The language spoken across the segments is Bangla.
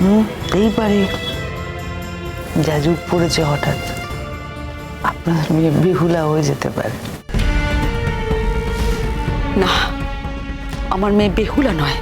হুম, এই পারে যা যুগ পড়েছে হঠাৎ। আপনার মেয়ে বেহুলা হয়ে যেতে পারে। না, আমার মেয়ে বেহুলা নয়।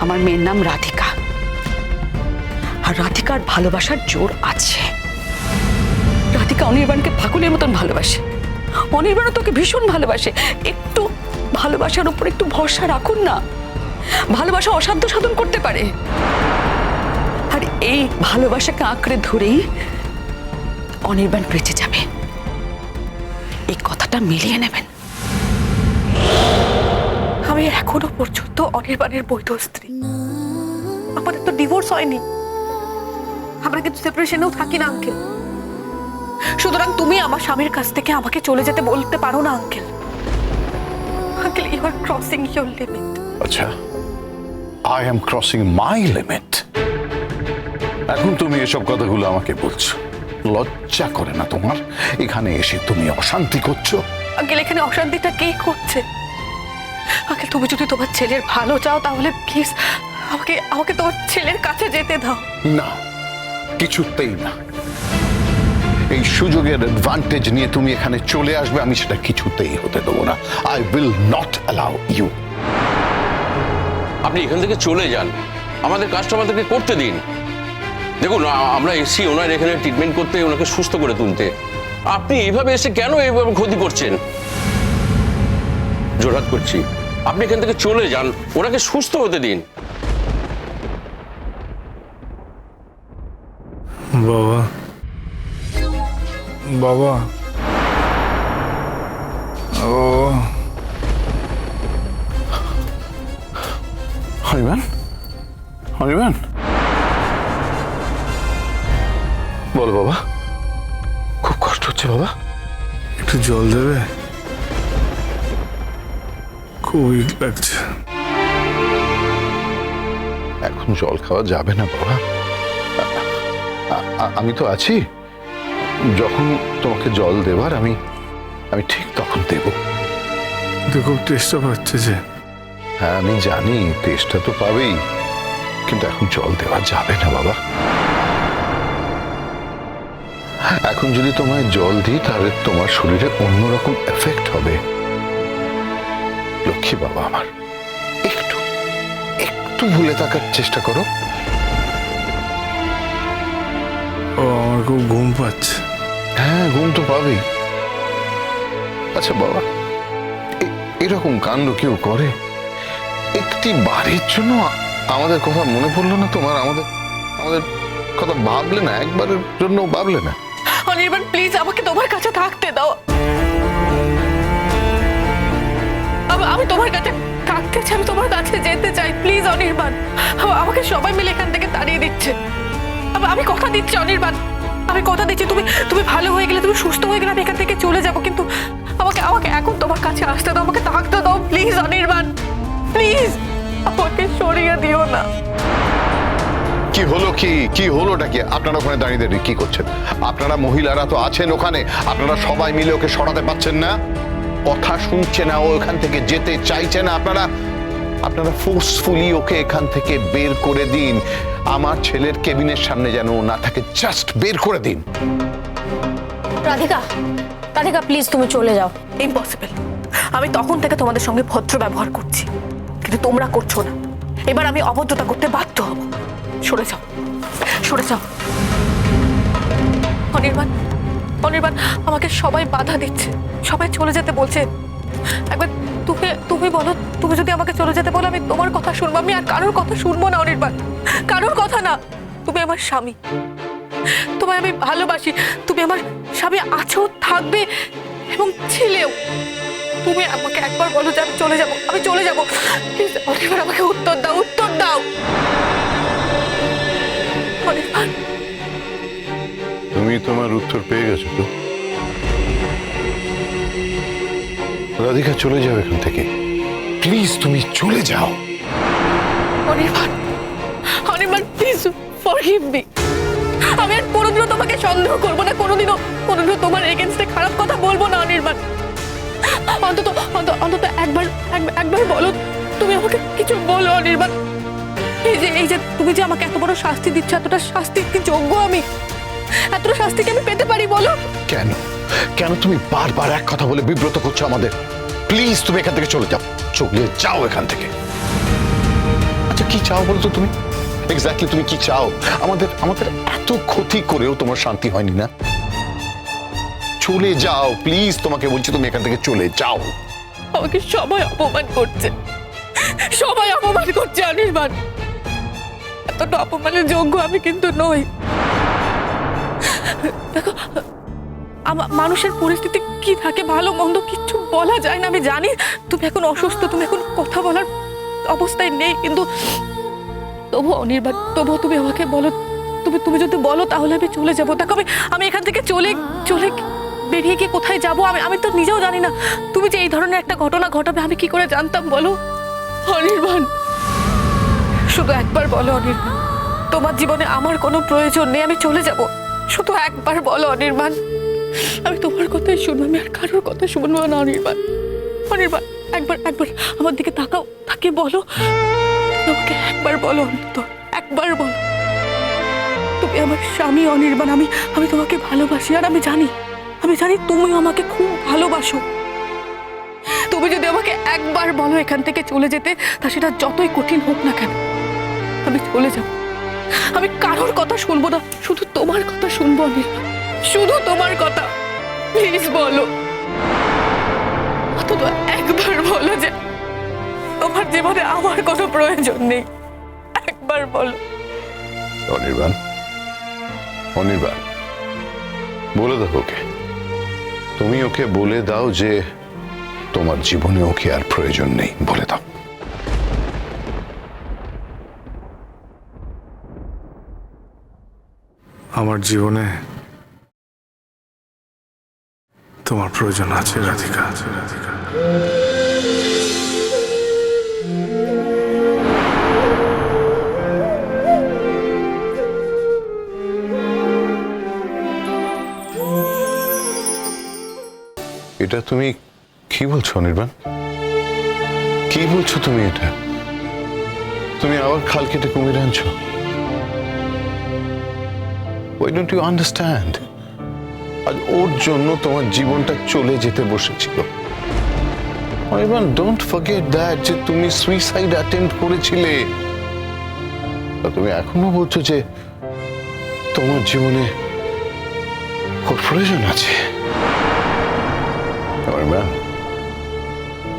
আমার মেয়ের নাম রাধিকা। আর রাধিকার ভালোবাসার জোর আছে। রাধিকা অনির্বাণকে ফাকুলের মতন ভালোবাসে। অনির্বাণও তোকে ভীষণ ভালোবাসে। একটু ভালোবাসার উপর একটু ভরসা রাখুন না। ভালোবাসা অসাধ্য সাধন করতে পারে। এই ভালোবাসাকে আঁকড়ে ধরেই অনির্বাণ বেঁচে যাবে। এই কথাটা মিলিয়ে নেবেন। আমি এখনও পর্যন্ত অনির্বাণের বৈধ স্ত্রী। আমাদের তো ডিভোর্স হয়নি। আমরা কিন্তু সেপারেশনেও থাকি না আঙ্কেল সুতরাং তুমি আমার স্বামীর কাছ থেকে আমাকে চলে যেতে বলতে পারো না uncle uncle you are crossing your limit আচ্ছা I am crossing my limit এখন তুমি এসব কথাগুলো আমাকে বলছো। লজ্জা করে না তোমার? এখানে এসে তুমি অশান্তি করছ? আঙ্কেল এখানে অশান্তিটা কে করছে? আঙ্কেল তুমি যদি তোমার ছেলের ভালো চাও তাহলে প্লিজ আমাকে আমাকে তোমার ছেলের কাছে যেতে দাও। না কিছুতেই না। এই সুযোগের অ্যাডভান্টেজ নিয়ে তুমি এখানে চলে আসবে আমি সেটা কিছুতেই হতে দেবো না। I will not allow you আপনি এখান থেকে চলে যান। আমাদের কাজটা আমাদেরকে করতে দিন। দেখুন আমরা এসি ওনার এখানে ট্রিটমেন্ট করতে, ওনাকে সুস্থ করে তুলতে। আপনি এইভাবে এসে কেন এইভাবে ক্ষতি করছেন? জোরহাত করছি। আপনি এখান থেকে চলে যান, ওনাকে সুস্থ হতে দিন। বাবা। বাবা। ও হরিমান? হরিমান? বল বাবা। খুব কষ্ট হচ্ছে বাবা। একটু জল দেবে? খুব উইক লাগছে। এখন জল খাওয়া যাবে না বাবা। আমি তো আছি। যখন তোমাকে জল দেবার আমি আমি ঠিক তখন দেব। কিন্তু খুব টেস্টটা পাচ্ছে যে। হ্যাঁ আমি জানি টেস্টটা তো পাবেই। কিন্তু এখন জল দেওয়া যাবে না বাবা। এখন যদি তোমায় জল দিই তাহলে তোমার শরীরে অন্যরকম এফেক্ট হবে। লক্ষ্মী বাবা আমার একটু একটু ভুলে থাকার চেষ্টা করো। আমার খুব ঘুম পাচ্ছে। হ্যাঁ ঘুম তো পাবেই। আচ্ছা বাবা এরকম কাণ্ড কেউ করে? একটি বাড়ির জন্য আমাদের কথা মনে পড়ল না তোমার? আমাদের আমাদের কথা ভাবলে না? একবারের জন্য ভাবলে না? অনির্বাণ প্লিজ আমাকে তোমার কাছে থাকতে দাও। আমি তোমার কাছে থাকতে চাই, আমি তোমার কাছে যেতে চাই প্লিজ অনির্বাণ। আমাকে সবাই মিলে এখান থেকে তাড়িয়ে দিচ্ছে। আমি কথা দিচ্ছি অনির্বাণ। আমি কথা দিচ্ছি, তুমি তুমি ভালো হয়ে গেলে, তুমি সুস্থ হয়ে গেলে আমি এখান থেকে চলে যাব, কিন্তু আমাকে আমাকে এখন তোমার কাছে আসতে দাও, আমাকে থাকতে দাও প্লিজ অনির্বাণ। প্লিজ আমাকে সরিয়ে দিও না। কি হলো কি কি হলোটা কি? আপনারা ওখানে দাঁড়িয়ে দাঁড়িয়ে কি করছেন? আপনারা মহিলারা তো আছেন ওখানে আপনারা সবাই মিলে ওকে সরাতে পারছেন না? কথা শুনছে না ও এখান থেকে যেতে চাইছে না। আপনারা আপনারা ফোর্সফুলি ওকে এখান থেকে বের করে দিন। আমার ছেলের কেবিনের সামনে যেন ও না থাকে জাস্ট বের করে দিন। রাধিকা রাধিকা প্লিজ তুমি চলে যাও। ইম্পসিবল আমি তখন থেকে তোমাদের সঙ্গে ভদ্র ব্যবহার করছি কিন্তু তোমরা করছ না। এবার আমি অভদ্রতা করতে বাধ্য হব। সরে যাও। সরে যাও। অনির্বাণ অনির্বাণ, আমাকে সবাই বাধা দিচ্ছে। সবাই চলে যেতে বলছে। একবার তুমি তুমি বলো, তুমি যদি আমাকে চলে যেতে বলো, আমি তোমার কথা শুনব। আমি আর কারোর কথা শুনব না, অনির্বাণ। কারোর কথা না। তুমি আমার স্বামী। তোমায় আমি ভালোবাসি। তুমি আমার স্বামী আছো, থাকবে এবং ছিলেও। তুমি আমাকে একবার বলো যে আমি চলে যাব। আমি চলে যাব। প্লিজ, অনির্বাণ, আমাকে উত্তর দাও উত্তর দাও। তুমি তোমার উত্তর পেয়ে গেছো তো? রাধিকা চলে যাও এখান থেকে। প্লিজ তুমি চলে যাও। Anirban Anirban please forgive me আমি আর কোনোদিনও তোমাকে সন্দেহ করব না কোনোদিনও কোনোদিনও তোমার এগেনস্টে খারাপ কথা বলব না অনির্বাণ। অন্তত অন্ত- অন্তত একবার একবার বলো। তুমি আমাকে কিছু বলো অনির্বাণ। এই যে এই যে তুমি যে আমাকে এত বড় শাস্তি দিচ্ছ এতটা শাস্তি কি যোগ্য আমি? এতটা শাস্তি কি আমি পেতে পারি বলো? কেন? কেন তুমি বারবার এক কথা বলে বিব্রত করছ আমাদের? প্লিজ তুমি এখান থেকে চলে যাও। চলে যাও এখান থেকে। আচ্ছা কি চাও বলো তো তুমি? এক্স্যাক্টলি তুমি কি চাও? আমাদের আমাদের এত ক্ষতি করেও তোমার শান্তি হয়নি না? চলে যাও প্লিজ তোমাকে বলছি তুমি এখান থেকে চলে যাও। আমাকে সবাই অপমান করছে। সবাই অপমান করছে অনির্বাণ এতটা অপমানের যোগ্য আমি কিন্তু নই। মানুষের পরিস্থিতি কি থাকে, ভালো, মন্দ কিচ্ছু বলা যায় না, আমি জানি। তুমি এখন অসুস্থ, তুমি এখন কথা বলার অবস্থায় নেই, কিন্তু তবু অনির্বাণ তবু তুমি আমাকে বলো, তুমি তুমি যদি বলো, তাহলে আমি চলে যাব। দেখো, আমি আমি এখান থেকে চলে চলে বেরিয়ে গিয়ে কোথায় যাব, আমি আমি তো নিজেও জানি না। তুমি যে এই ধরনের একটা ঘটনা ঘটাবে, আমি কি করে জানতাম, বলো? অনির্বাণ। শুধু একবার বলো অনির্বাণ। তোমার জীবনে আমার কোনো প্রয়োজন নেই, আমি চলে যাব। শুধু একবার বলো অনির্বাণ। আমি তোমার কথাই শুনব, আমি আর কারোর কথা শুনব না, অনির্বাণ। অনির্বাণ, একবার একবার আমার দিকে তাকাও তাকে বলো। তোমাকে একবার বলো অন্তত একবার বলো। তুমি আমার স্বামী অনির্বাণ, আমি আমি তোমাকে ভালোবাসি, আর আমি জানি আমি জানি তুমি আমাকে খুব ভালোবাসো। তুমি যদি আমাকে একবার বলো এখান থেকে চলে যেতে, তা সেটা যতই কঠিন হোক না কেন। আমি চলে যাব। আমি কারোর কথা শুনব না, শুধু তোমার কথা শুনব অনির্বাণ শুধু তোমার কথা। প্লিজ বলো। অন্তত একবার বলো যে তোমার জীবনে আমার কোনো প্রয়োজন নেই। একবার বলো। অনির্বাণ অনির্বাণ, বলে দাও ওকে। তুমি ওকে বলে দাও যে তোমার জীবনে ওকে আর প্রয়োজন নেই, বলে দাও। আমার জীবনে তোমার প্রয়োজন আছে, রাধিকা। আছে রাধিকা এটা তুমি কি বলছো, অনির্বাণ? কি বলছো তুমি এটা? তুমি আবার খাল কেটে কুমির আনছো? ওই ডোন্ট ইউ আন্ডারস্ট্যান্ড আজ ওর জন্য তোমার জীবনটা চলে যেতে বসেছিল। ডোন্ট ফরগেট দ্যাট যে তুমি সুইসাইড অ্যাটেম্প করেছিলে। তুমি এখনও বলছো যে তোমার জীবনে ওর প্রয়োজন আছে।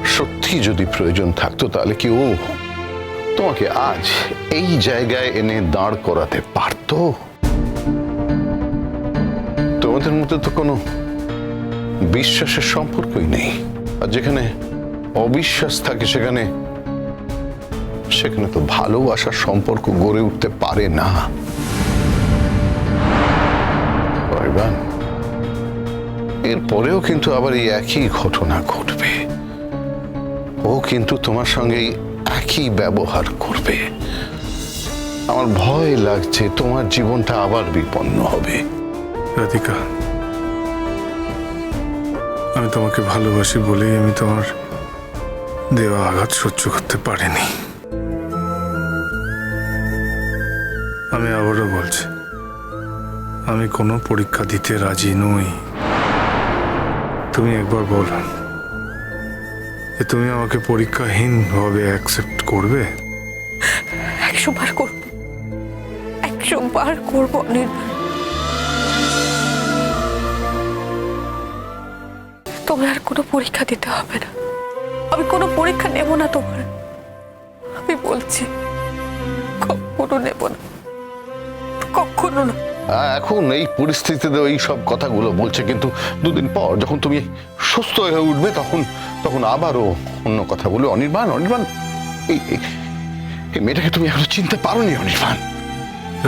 সত্যি যদি প্রয়োজন থাকতো তাহলে কি ও তোমাকে আজ এই জায়গায় এনে দাঁড় করাতে পারতো? তোমাদের মধ্যে তো কোনো বিশ্বাসের সম্পর্কই নেই। আর যেখানে অবিশ্বাস থাকে, সেখানে সেখানে তো ভালোবাসার সম্পর্ক গড়ে উঠতে পারে না। এরপরেও কিন্তু আবার এই একই ঘটনা ঘটবে। ও কিন্তু তোমার সঙ্গে একই ব্যবহার করবে। আমার ভয় লাগছে, তোমার জীবনটা আবার বিপন্ন হবে। রাধিকা, আমি তোমাকে ভালোবাসি বলেই আমি তোমার দেওয়া আঘাত সহ্য করতে পারিনি। আমি আবারও বলছি, আমি কোনো পরীক্ষা দিতে রাজি নই। তুমি একবার বলো, যে তুমি আমাকে পরীক্ষাহীন ভাবে অ্যাকসেপ্ট করবে? একশো বার করব। একশো বার করব অনির্বাণ। তোমার আর কোনো পরীক্ষা দিতে হবে না। আমি কোনো পরীক্ষা নেব না তোমার। আমি বলছি কখনো নেব না। কখনো না। হ্যাঁ, এখন এই পরিস্থিতিতে এই সব কথাগুলো বলছে কিন্তু দুদিন পর যখন তুমি সুস্থ হয়ে উঠবে তখন তখন আবারও অন্য কথা বলে। অনির্বাণ অনির্বাণ এই এই- মেয়েটাকে তুমি এখনও চিনতে পারোনি অনির্বাণ।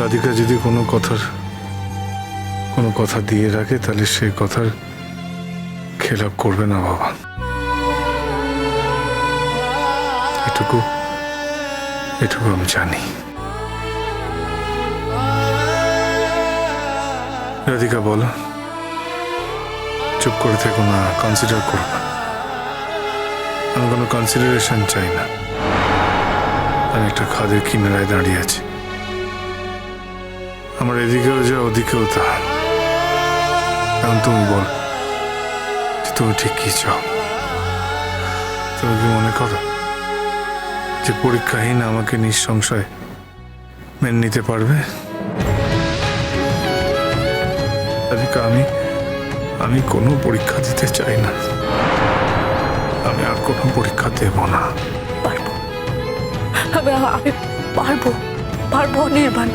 রাধিকা যদি কোনো কথার কোনো কথা দিয়ে রাখে তাহলে সেই কথার খেলাপ করবে না বাবা। এটুকু এটুকু আমি জানি। রাধিকা, বলো। চুপ করে থেকো না কনসিডার করো না। আমি কোনো কনসিডারেশন চাই না। আমি একটা খাদের কিনারায় দাঁড়িয়ে আছি। আমার এদিকেও যা ওদিকেও তা এখন তুমি বল। তুমি ঠিক কি চাও? তুমি কি মনে করো যে পরীক্ষাহীন আমাকে নিঃসংশয় মেনে নিতে পারবে? আমি আমি কোনো পরীক্ষা দিতে চাই না। আমি আর কোনো পরীক্ষা দেব না। পারব। আমি পারব পারব অনির্বাণ।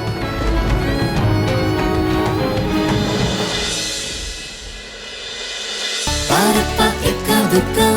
பாரப்பா எக்கா துக்கா